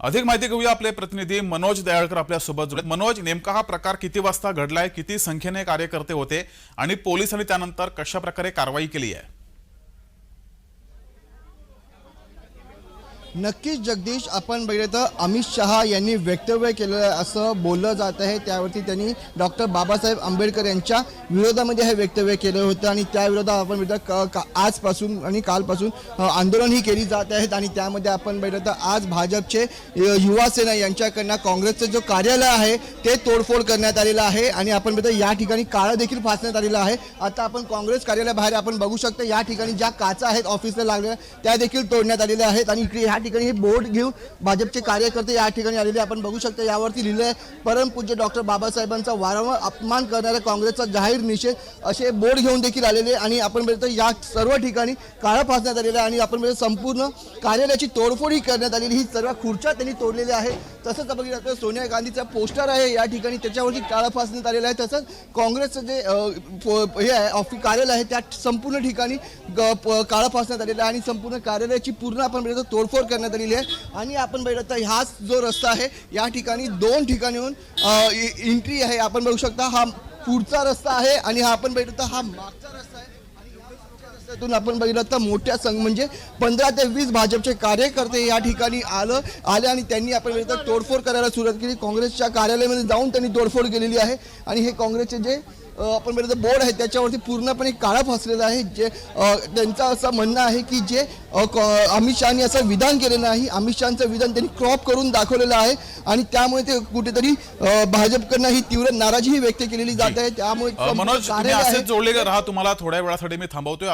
अधिक माहिती घेऊया आपले प्रतिनिधी मनोज दयाळकर आपल्यासोबत जोडले मनोज नेमका हा प्रकार किती वाजता घडलाय? किती संख्येने कार्यकर्ते होते? आणि पोलिसांनी त्यानंतर कशा प्रकारे कारवाई केली आहे? नक्कीच जगदीश आपण बघितलं तर अमित शहा यांनी वक्तव्य केलेलं आहे असं बोललं जात आहे. त्यावरती त्यांनी डॉक्टर बाबासाहेब आंबेडकर यांच्या विरोधामध्ये हे वक्तव्य केलं होतं आणि त्या विरोधात आपण बघितलं क- आजपासून आणि कालपासून आंदोलनही केली जात आहेत आणि त्यामध्ये आपण बघितलं तर आज भाजपचे युवासेना युवा सेना यांच्याकडनं काँग्रेसचं जो कार्यालय आहे ते तोडफोड करण्यात आलेलं आहे आणि आपण बघितलं या ठिकाणी काळं देखील फासण्यात आलेलं आहे. आता आपण काँग्रेस कार्यालयाबाहेर आपण बघू शकतो या ठिकाणी ज्या काचा आहेत ऑफिसला लागलेल्या त्या देखील तोडण्यात आलेल्या आहेत आणि इकडे ठिकाणी हे बोर्ड घेऊन भाजपचे कार्यकर्ते या ठिकाणी आलेले आपण बघू शकता यावरती लिहिलं आहे परमपूज्य डॉक्टर बाबासाहेबांचा वारंवार अपमान करणाऱ्या काँग्रेसचा जाहीर निषेध असे बोर्ड घेऊन देखील आलेले आणि आपण बघितलं या सर्व ठिकाणी काळं फासण्यात आलेलं आहे. आणि आपण बघितलं संपूर्ण कार्यालयाची तोडफोडही करण्यात आलेली ही सर्व खुर्च्या त्यांनी तोडलेल्या आहे तसंच आपण बघितलं तर सोनिया गांधीचा पोस्टर आहे या ठिकाणी. त्याच्यावरती काळं फासण्यात आलेलं आहे. तसंच काँग्रेसचं जे हे आहे ऑफिस कार्यालय आहे त्या संपूर्ण ठिकाणी ग- काळं फासण्यात आलेलं आहे. आणि संपूर्ण कार्यालयाची पूर्ण आपण बघितलं तोडफोड करण्यात आलेली आहे. आणि आपण बघितलं तर हाच जो रस्ता आहे या ठिकाणी दोन ठिकाणीहून एंट्री आहे. आपण बघू शकता हा पुढचा रस्ता आहे आणि हा आपण बघितलं तर हा मागचा रस्ता आहे. आणि आपण बघितलं तर मोठ्या संघ म्हणजे पंधरा ते वीस भाजपचे कार्यकर्ते या ठिकाणी आलं आले आणि त्यांनी आपण बघितलं तोडफोड करायला सुरुवात केली. काँग्रेसच्या कार्यालयामध्ये जाऊन त्यांनी तोडफोड केलेली आहे. आणि हे काँग्रेसचे जे आपण बघितलं बोर्ड आहे त्याच्यावरती पूर्णपणे काळा फासलेला आहे. जे त्यांचं असं म्हणणं आहे की जे अमित शहानी असं विधान केलेलं नाही. अमित शहाचं विधान त्यांनी क्रॉप करून दाखवलेलं आहे. आणि त्यामुळे ते कुठेतरी भाजपकडनं ही तीव्र नाराजीही व्यक्त केलेली जात आहे. त्यामुळे मनोज तुम्ही कार्यालय आहे. असेच जोडले राहा. तुम्हाला थोड्या वेळासाठी मी थांबवतोय.